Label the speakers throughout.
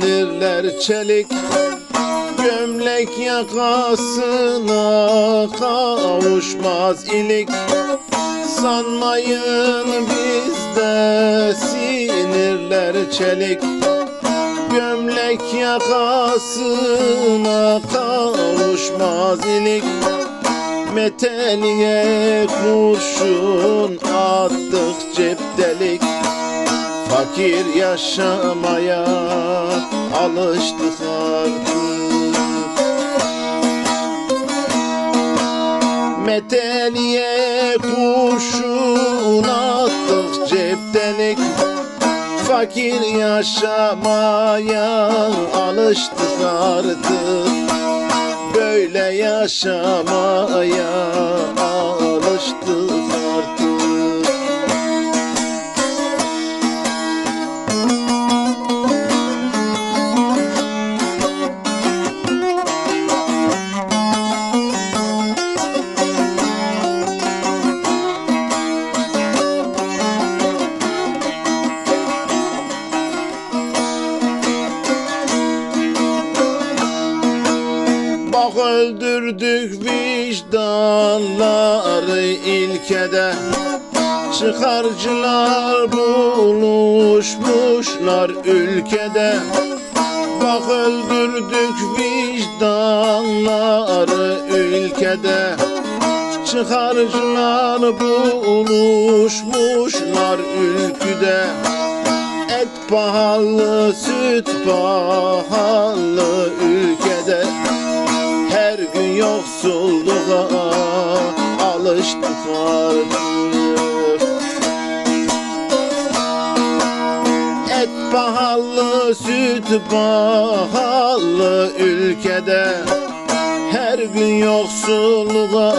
Speaker 1: sinirler çelik Gömlek yakasına kavuşmaz ilik. Sanmayın bizde sinirler çelik Gömlek yakasına kavuşmaz ilik. Meteliğe kurşun attık cep delik Fakir yaşamaya alıştık artık Meteliğe kurşun attık cep delik Fakir yaşamaya alıştık artık Böyle yaşamaya alıştık artık öldürdük vicdanları ilkede. Çıkarcılar buluşmuşlar ülkede. Bak öldürdük vicdanları ülkede. Çıkarcılar buluşmuşlar ülkede Et pahalı, süt pahalı ülkede süt pahalı ülkede. Her gün yoksulluğa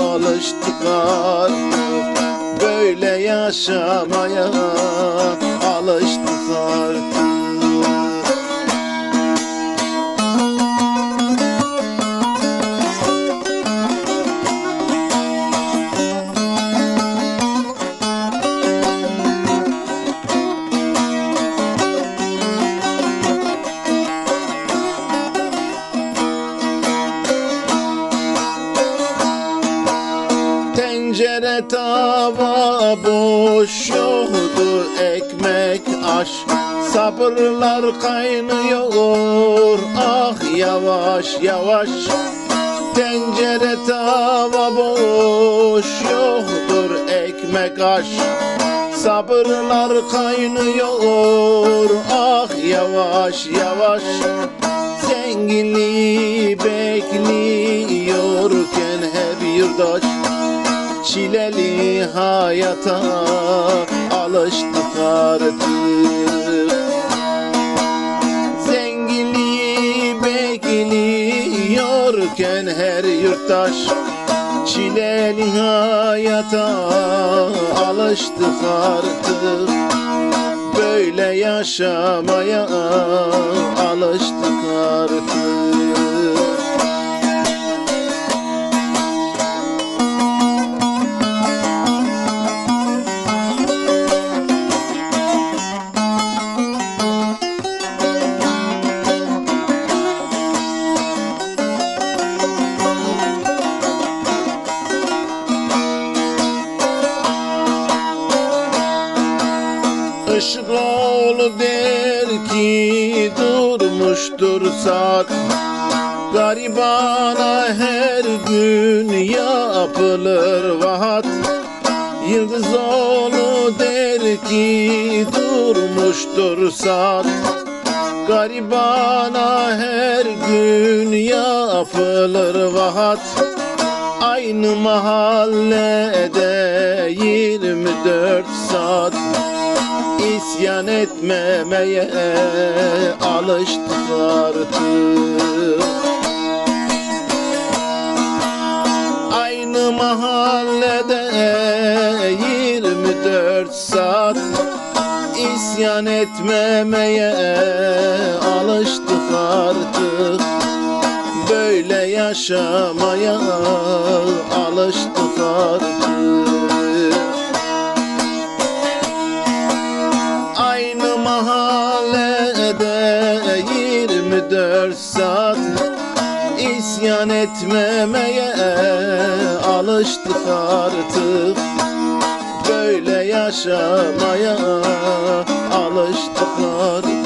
Speaker 1: alıştık artık. Böyle yaşamaya alıştık artık Tencere tava boş yoktu ekmek aş. Sabırlar kaynıyor ah yavaş yavaş. Tencere tava boş yoktur ekmek aş. Sabırlar kaynıyor ah yavaş yavaş. Zenginliği bekliyorken hep yurdaş Çileli hayata alıştık artık. Zenginliği bekliyorken her yurttaş Çileli hayata alıştık artık. Böyle yaşamaya alıştık artık oğlu der ki durmuştur saat. Garibana her gün yapılır vaat. Yıldız oğlu der ki durmuştur saat. Garibana her gün yapılır vaat. Aynı mahallede 24 saat İsyan etmemeye alıştık artık. Aynı mahallede 24 saat İsyan etmemeye alıştık artık. Böyle yaşamaya alıştık artık 24 saat İsyan etmemeye alıştık artık. Böyle yaşamaya alıştık artık